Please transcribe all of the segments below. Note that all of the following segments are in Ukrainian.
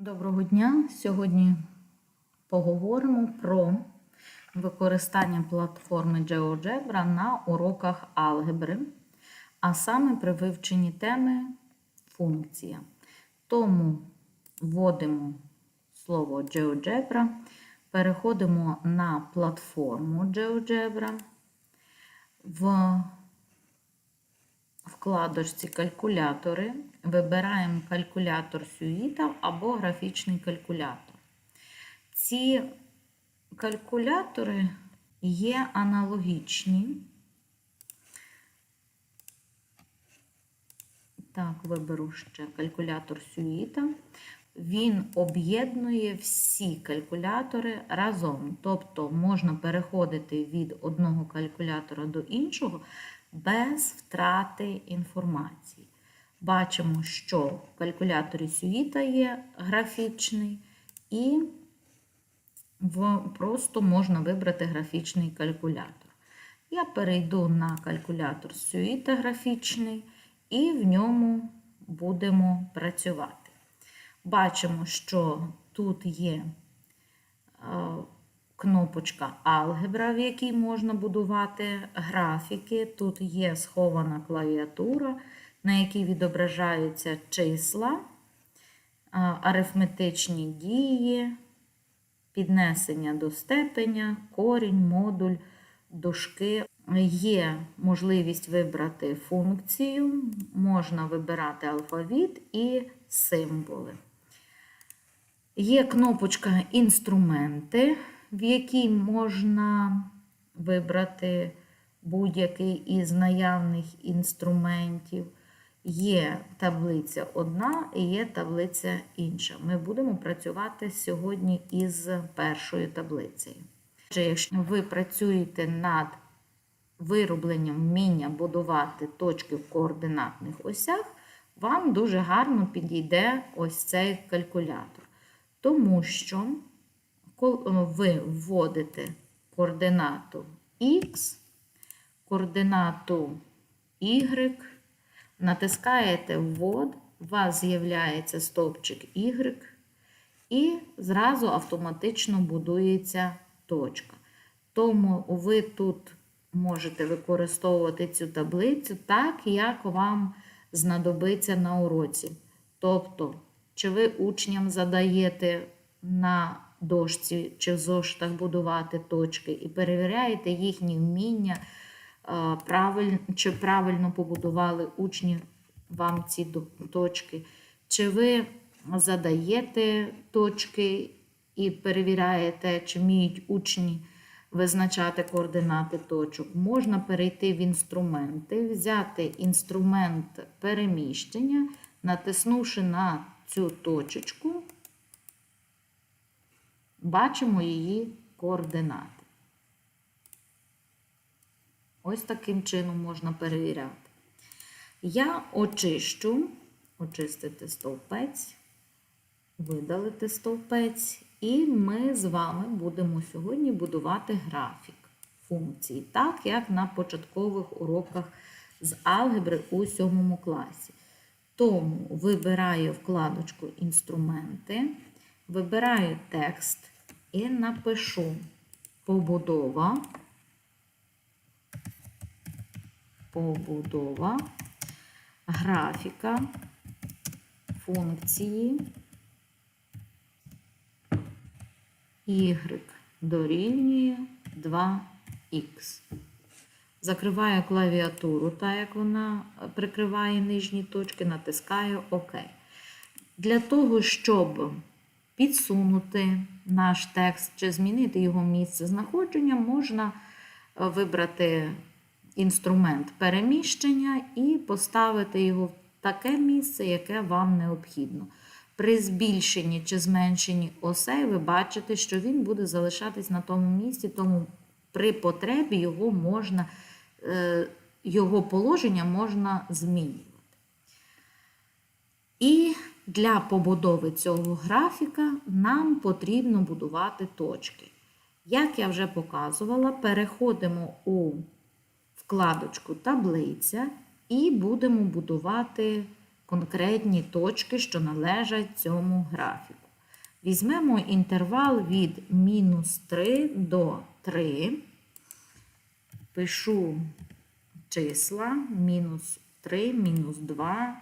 Доброго дня! Сьогодні поговоримо про використання платформи GeoGebra на уроках алгебри, а саме при вивченні теми функція. Тому вводимо слово GeoGebra, переходимо на платформу GeoGebra. В вкладочці калькулятори вибираємо калькулятор Сюїта або графічний калькулятор. Ці калькулятори є аналогічні. Так, виберу ще калькулятор Сюїта. Він об'єднує всі калькулятори разом. Тобто можна переходити від одного калькулятора до іншого без втрати інформації. Бачимо, що в калькуляторі Сюїта є графічний, і просто можна вибрати графічний калькулятор. Я перейду на калькулятор Сюїта графічний, і в ньому будемо працювати. Бачимо, що тут є кнопочка Алгебра, в якій можна будувати графіки. Тут є схована клавіатура, на якій відображаються числа, арифметичні дії, піднесення до степеня, корінь, модуль, дужки. Є можливість вибрати функцію, можна вибирати алфавіт і символи. Є кнопочка Інструменти в якій можна вибрати будь-який із наявних інструментів. Є таблиця одна і є таблиця інша. Ми будемо працювати сьогодні із першою таблицею. Якщо ви працюєте над виробленням вміння будувати точки в координатних осях, вам дуже гарно підійде ось цей калькулятор. Тому що коли ви вводите координату X, координату Y, натискаєте ввод, у вас з'являється стовпчик Y, і зразу автоматично будується точка. Тому ви тут можете використовувати цю таблицю так, як вам знадобиться на уроці. Тобто, чи ви учням задаєте на дошці чи в зошитах будувати точки, і перевіряєте їхні вміння, чи правильно побудували учні вам ці точки. Чи ви задаєте точки і перевіряєте, чи вміють учні визначати координати точок. Можна перейти в інструменти, взяти інструмент переміщення, натиснувши на цю точечку бачимо її координати. Ось таким чином можна перевіряти. Я очищу, очистити стовпець, видалити стовпець, і ми з вами будемо сьогодні будувати графік функцій, так як на початкових уроках з алгебри у 7 класі. Тому вибираю вкладочку Інструменти, вибираю текст і напишу побудова, побудова графіка функції y дорівнює 2х. Закриваю клавіатуру, так як вона прикриває нижні точки, натискаю ОК. Для того, щоб підсунути наш текст чи змінити його місце знаходження, можна вибрати інструмент переміщення і поставити його в таке місце, яке вам необхідно. При збільшенні чи зменшенні осей ви бачите, що він буде залишатись на тому місці, тому при потребі його можна, е, його положення можна змінювати. І для побудови цього графіка нам потрібно будувати точки. Як я вже показувала, переходимо у вкладочку Таблиця і будемо будувати конкретні точки, що належать цьому графіку. Візьмемо інтервал від мінус 3 до 3. Пишу числа мінус 3, мінус 2,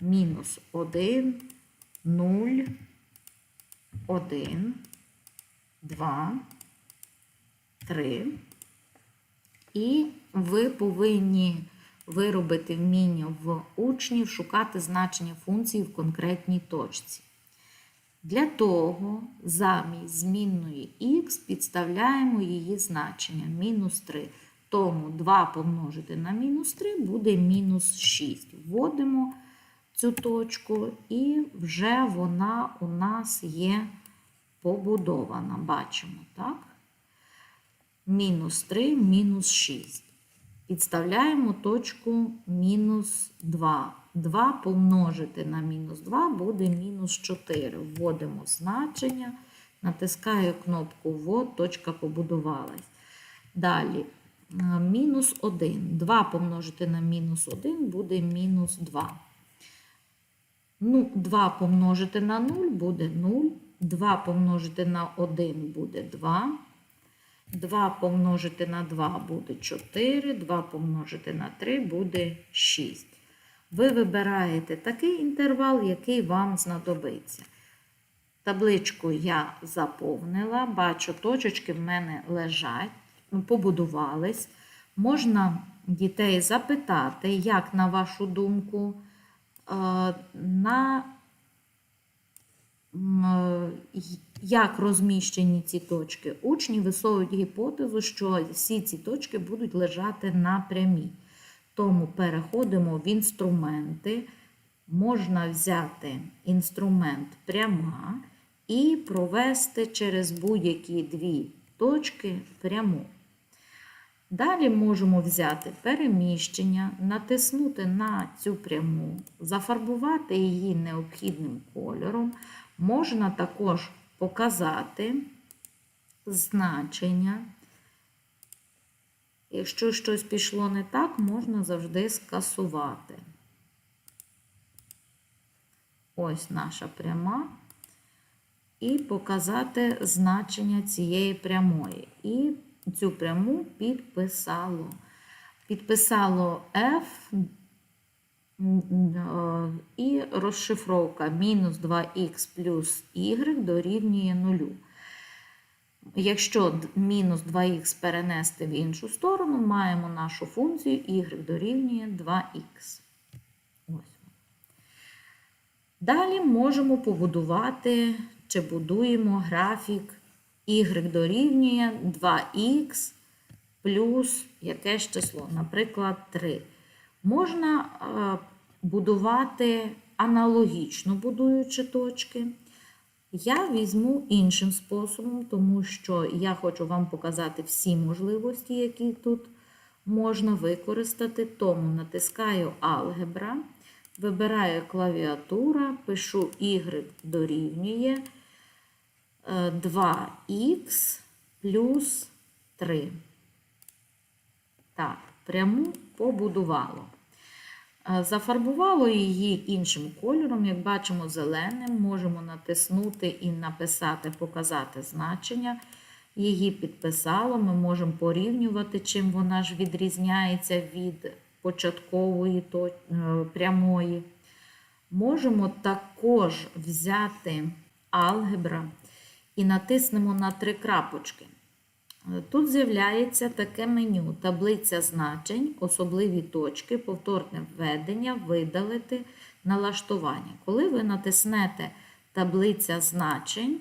мінус 1, 0, 1, 2, 3. І ви повинні виробити вміння в учнів шукати значення функції в конкретній точці. Для того замість змінної х підставляємо її значення мінус 3. Тому 2 помножити на мінус 3 буде мінус 6. Вводимо цю точку, і вже вона у нас є побудована. Бачимо, так? Мінус 3, мінус 6. Підставляємо точку мінус 2. 2 помножити на мінус 2 буде мінус 4. Вводимо значення, натискаю кнопку ввод, точка побудувалась. Далі е, мінус 1. 2 помножити на мінус 1 буде мінус 2. Ну, 2 помножити на 0 буде 0. 2 помножити на 1 буде 2. 2 помножити на 2 буде 4, 2 помножити на 3 буде 6. Ви вибираєте такий інтервал, який вам знадобиться. Табличку я заповнила, бачу, точечки в мене лежать, ну, побудувались. Можна дітей запитати, як, на вашу думку, е, на е, як розміщені ці точки. Учні висовують гіпотезу, що всі ці точки будуть лежати на прямій. Тому переходимо в інструменти. Можна взяти інструмент пряма і провести через будь-які дві точки пряму. Далі можемо взяти переміщення, натиснути на цю пряму, зафарбувати її необхідним кольором. Можна також показати значення. Якщо щось пішло не так, можна завжди скасувати. Ось наша пряма. І показати значення цієї прямої. І цю пряму підписало. Підписало F і розшифровка мінус 2х плюс y дорівнює 0. Якщо мінус 2х перенести в іншу сторону, маємо нашу функцію y дорівнює 2х. Ось. Далі можемо побудувати чи будуємо графік y дорівнює 2х плюс якесь число, наприклад, 3. Можна е, будувати аналогічно будуючи точки. Я візьму іншим способом, тому що я хочу вам показати всі можливості, які тут можна використати. Тому натискаю алгебра, вибираю клавіатура, пишу y дорівнює 2х плюс 3. Так, пряму побудувало. Зафарбувало її іншим кольором, як бачимо, зеленим. Можемо натиснути і написати, показати значення. Її підписало, ми можемо порівнювати, чим вона ж відрізняється від початкової прямої. Можемо також взяти алгебра і натиснемо на три крапочки. Тут з'являється таке меню: таблиця значень, особливі точки, повторне введення, видалити налаштування. Коли ви натиснете таблиця значень,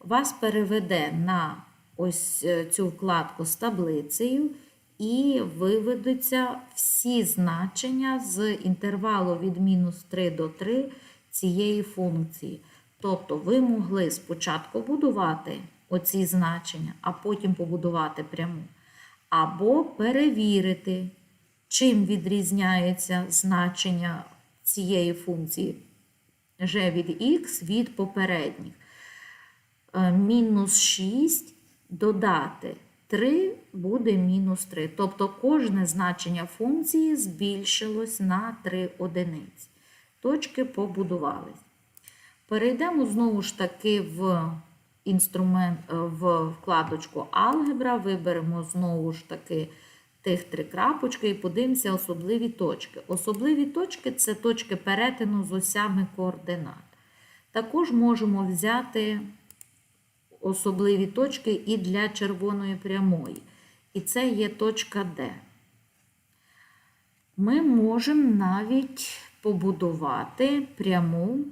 вас переведе на ось е, цю вкладку з таблицею і виведуться всі значення з інтервалу від мінус 3 до 3 цієї функції. Тобто ви могли спочатку будувати оці значення, а потім побудувати пряму. Або перевірити, чим відрізняється значення цієї функції g від x від попередніх. Е, мінус 6 додати 3 буде мінус 3. Тобто кожне значення функції збільшилось на 3 одиниці. Точки побудувались. Перейдемо знову ж таки в інструмент, е, в вкладочку Алгебра, виберемо знову ж таки тих три крапочки і подивимося особливі точки. Особливі точки це точки перетину з осями координат. Також можемо взяти особливі точки і для червоної прямої. І це є точка Д. Ми можемо навіть побудувати пряму.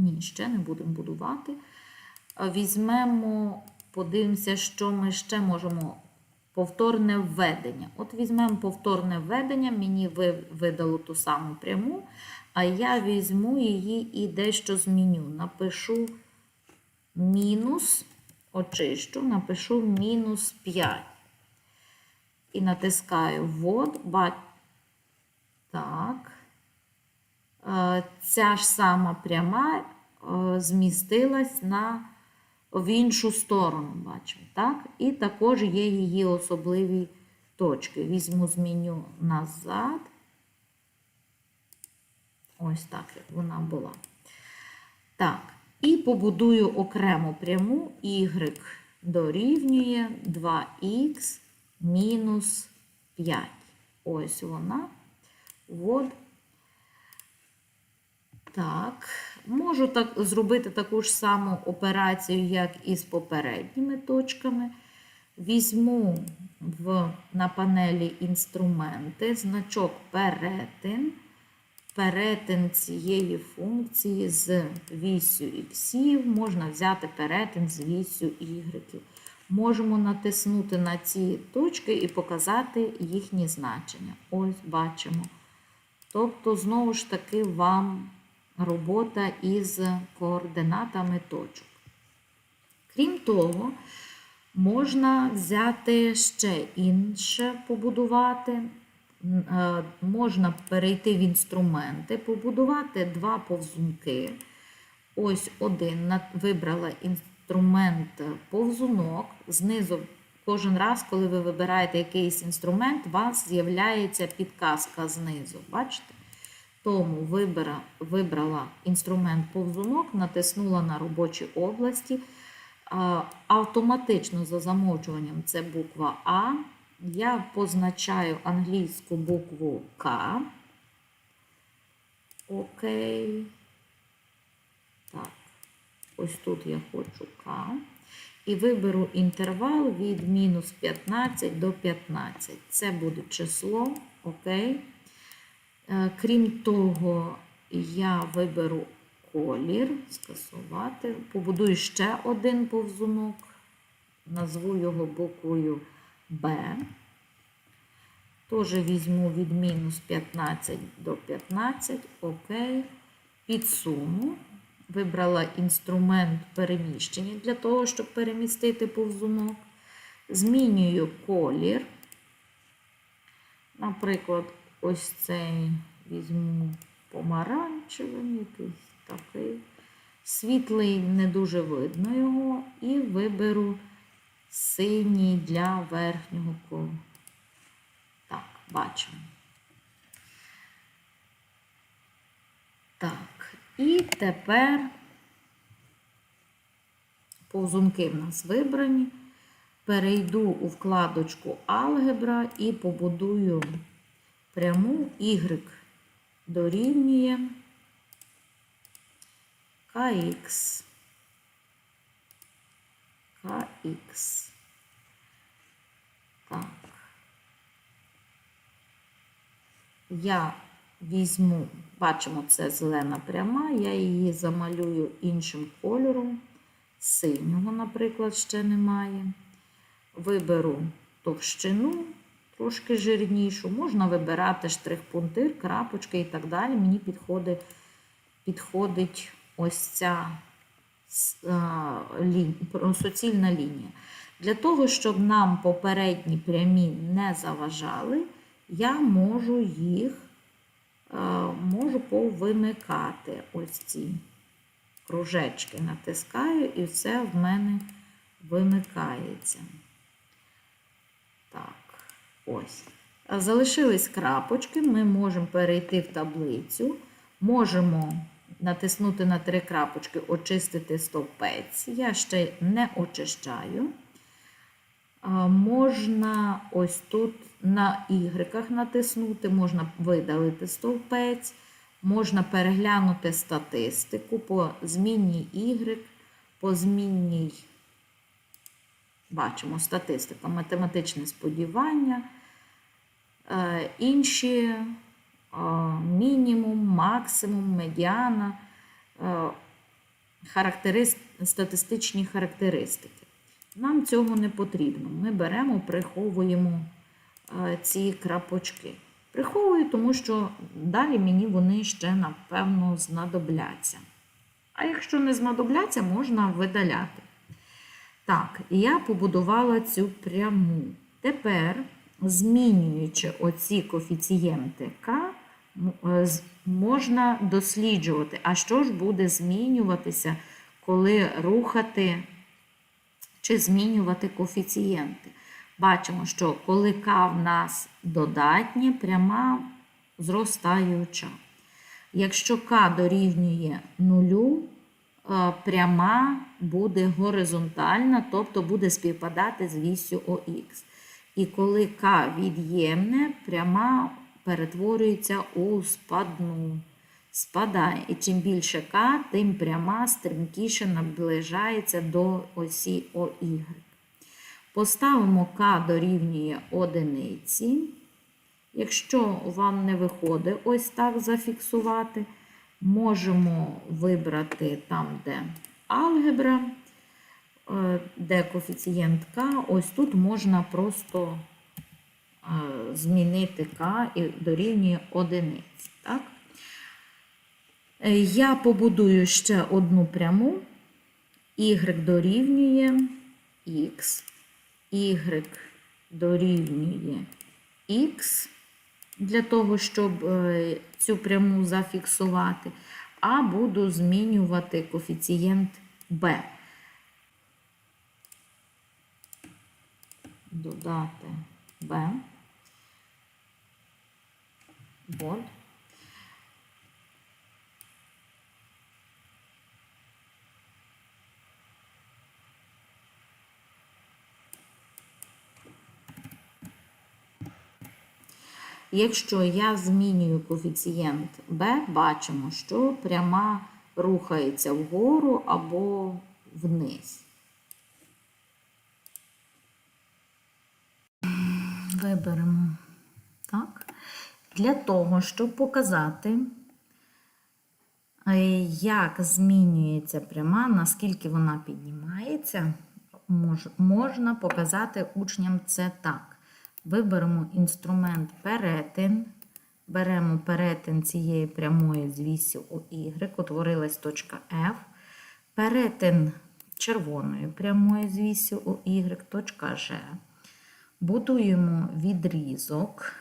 Ні, ще не будемо будувати. Візьмемо, подивимося, що ми ще можемо. Повторне введення. От візьмемо повторне введення, мені ви- видало ту саму пряму, а я візьму її і дещо зміню. Напишу мінус, очищу, напишу мінус 5. І натискаю ввод. Так. Е, Ця ж сама пряма е, змістилась на, в іншу сторону, бачимо, так? І також є її особливі точки. Візьму, зміню назад. Ось так, вона була. Так, і побудую окрему пряму y дорівнює 2х мінус 5. Ось вона. От. Так, можу так зробити таку ж саму операцію, як і з попередніми точками. Візьму в, на панелі інструменти значок перетин. Перетин цієї функції з вісю іксів, можна взяти перетин з вісю ігреків. Можемо натиснути на ці точки і показати їхні значення. Ось бачимо. Тобто, знову ж таки, вам робота із координатами точок. Крім того, можна взяти ще інше побудувати. Е, Можна перейти в інструменти, побудувати два повзунки. Ось один вибрала інструмент повзунок. Знизу, кожен раз, коли ви вибираєте якийсь інструмент, у вас з'являється підказка знизу. Бачите? Тому вибира, вибрала інструмент повзунок, натиснула на робочі області. Автоматично за замовчуванням це буква А. Я позначаю англійську букву К. Окей. Так, ось тут я хочу К. І виберу інтервал від мінус 15 до 15. Це буде число. Окей. Е, Крім того, я виберу колір, скасувати, побудую ще один повзунок, назву його буквою Б. Теж візьму від мінус 15 до 15, окей. Підсуну. Вибрала інструмент переміщення для того, щоб перемістити повзунок. Змінюю колір. Наприклад, ось цей візьму помаранчевим, якийсь такий. Світлий не дуже видно його. І виберу синій для верхнього колу. Так, бачимо. Так, і тепер повзунки в нас вибрані. Перейду у вкладочку Алгебра і побудую пряму y дорівнює kx. kx. Так. Я візьму, бачимо, це зелена пряма, я її замалюю іншим кольором. Синього, наприклад, ще немає. Виберу товщину, трошки жирнішу. Можна вибирати штрих-пунктир, крапочки і так далі. Мені підходить, підходить ось ця лі- суцільна лінія. Для того, щоб нам попередні прямі не заважали, я можу їх е, можу повимикати ось ці кружечки. Натискаю, і все в мене вимикається. Ось. Залишились крапочки, ми можемо перейти в таблицю, можемо натиснути на три крапочки, очистити стовпець. Я ще не очищаю. Можна ось тут на Y натиснути, можна видалити стовпець, можна переглянути статистику по змінній Y, по змінній, бачимо, статистика, математичне сподівання, інші е, мінімум, максимум, медіана, е, статистичні характеристики. Нам цього не потрібно. Ми беремо, приховуємо е, ці крапочки. Приховую, тому що далі мені вони ще, напевно, знадобляться. А якщо не знадобляться, можна видаляти. Так, я побудувала цю пряму. Тепер, змінюючи оці коефіцієнти К, е, можна досліджувати, а що ж буде змінюватися, коли рухати чи змінювати коефіцієнти. Бачимо, що коли К в нас додатнє, пряма зростаюча. Якщо К дорівнює нулю, е, пряма буде горизонтальна, тобто буде співпадати з вісю ОХ. І коли К від'ємне, пряма перетворюється у спадну. Спадає. І чим більше К, тим пряма стрімкіше наближається до осі ОY. Поставимо К дорівнює одиниці. Якщо вам не виходить ось так зафіксувати, можемо вибрати там, де алгебра, де коефіцієнт К. Ось тут можна просто е, змінити К і дорівнює одиниці. Так? Е, Я побудую ще одну пряму. Y дорівнює X, Y дорівнює X для того, щоб е, цю пряму зафіксувати, а буду змінювати коефіцієнт B. Додати B. От. Якщо я змінюю коефіцієнт b, бачимо, що пряма рухається вгору або вниз. Виберемо так. Для того, щоб показати, е, як змінюється пряма, наскільки вона піднімається, можна показати учням це так. Виберемо інструмент перетин. Беремо перетин цієї прямої з вісю Y, утворилась точка F. Перетин червоної прямої з вісю Y, точка G. Будуємо відрізок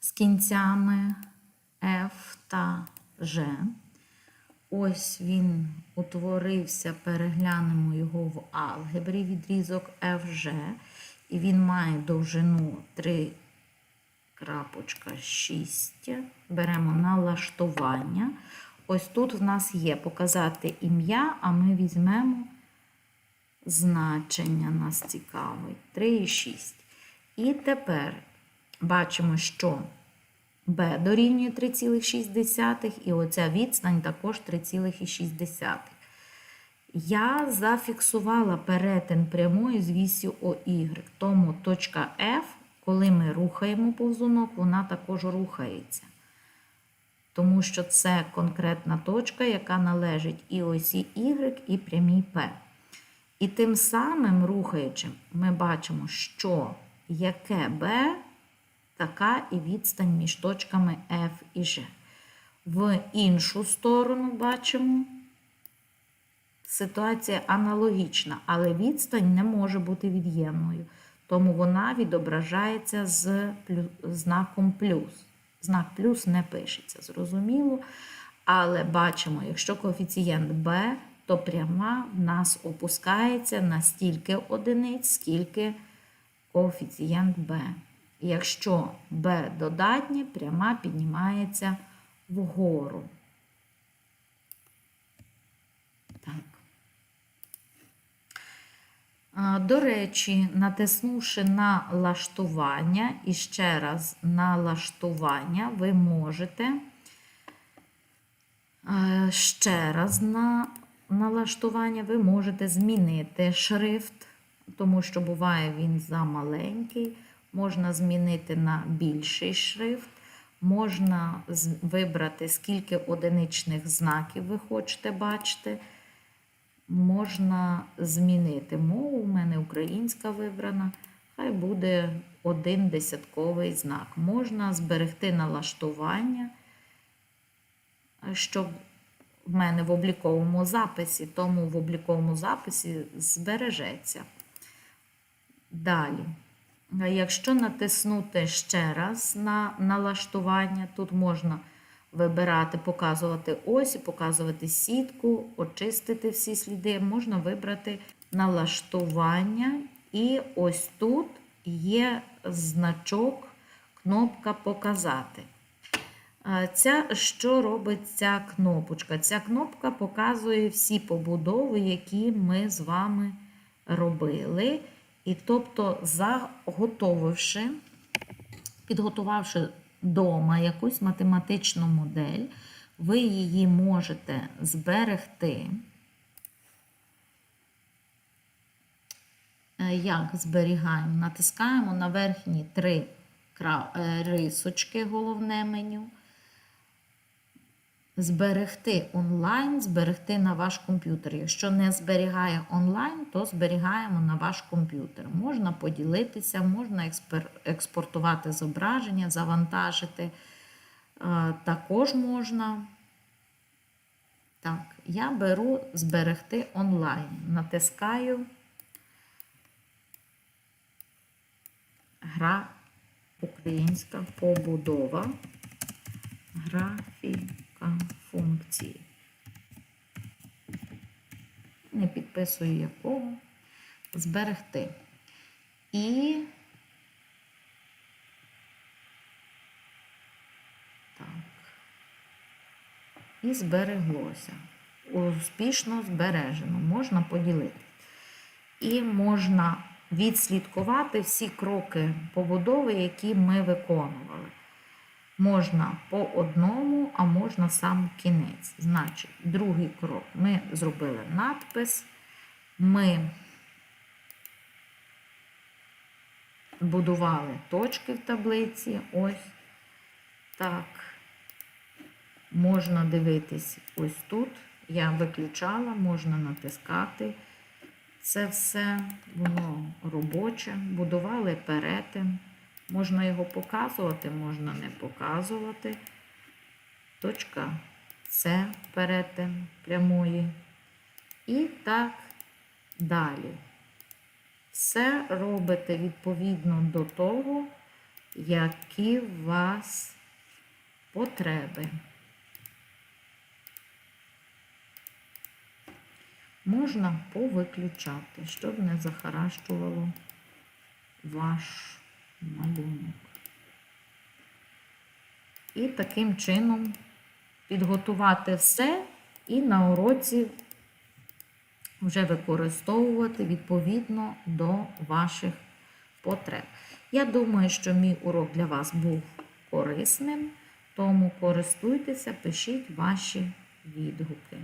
з кінцями F та G. Ось він утворився, переглянемо його в алгебрі, відрізок FG, і він має довжину 3.6. Беремо налаштування. Ось тут в нас є показати ім'я, а ми візьмемо значення, нас цікавить 3,6. І тепер бачимо, що b дорівнює 3,6, і оця відстань також 3,6. Я зафіксувала перетин прямої з вісю OY, тому точка F, коли ми рухаємо повзунок, вона також рухається. Тому що це конкретна точка, яка належить і осі Y, і прямій P. І тим самим рухаючим ми бачимо, що яке B, така і відстань між точками F і G. В іншу сторону бачимо, ситуація аналогічна, але відстань не може бути від'ємною, тому вона відображається з знаком плюс. Знак плюс не пишеться, зрозуміло. Але бачимо, якщо коефіцієнт b, то пряма в нас опускається на стільки одиниць, скільки коефіцієнт b. Якщо b додатнє, пряма піднімається вгору. Так. До речі, натиснувши на лаштування і ще раз на лаштування, ви можете е, ще раз на налаштування ви можете змінити шрифт, тому що буває він замаленький. Можна змінити на більший шрифт. Можна вибрати, скільки одиничних знаків ви хочете бачити. Можна змінити мову. У мене українська вибрана. Хай буде один десятковий знак. Можна зберегти налаштування, щоб в мене в обліковому записі, тому в обліковому записі збережеться. Далі. Якщо натиснути ще раз на налаштування, тут можна вибирати, показувати осі, показувати сітку, очистити всі сліди. Можна вибрати налаштування. І ось тут є значок, кнопка Показати. Ця, що робить ця кнопочка? Ця кнопка показує всі побудови, які ми з вами робили. І тобто, заготовивши, підготувавши вдома якусь математичну модель, ви її можете зберегти. Е, Як зберігаємо? Натискаємо на верхні три е, рисочки, головне меню. Зберегти онлайн, зберегти на ваш комп'ютер. Якщо не зберігає онлайн, то зберігаємо на ваш комп'ютер. Можна поділитися, можна експортувати зображення, завантажити. Е, Також можна. Так, я беру зберегти онлайн. Натискаю гра українська побудова. Графіка функції. Не підписую якого. Зберегти. І так. І збереглося. Успішно збережено. Можна поділити. І можна відслідкувати всі кроки побудови, які ми виконували. Можна по одному, а можна сам кінець. Значить, другий крок. Ми зробили надпис, ми будували точки в таблиці. Ось так. Можна дивитись ось тут. Я виключала, можна натискати. Це все воно робоче. Будували перетин. Можна його показувати, можна не показувати. Точка С перетин прямої. І так далі. Все робите відповідно до того, які у вас потреби. Можна повиключати, щоб не захаращувало ваш малюнок. І таким чином підготувати все і на уроці вже використовувати відповідно до ваших потреб. Я думаю, що мій урок для вас був корисним, тому користуйтеся, пишіть ваші відгуки.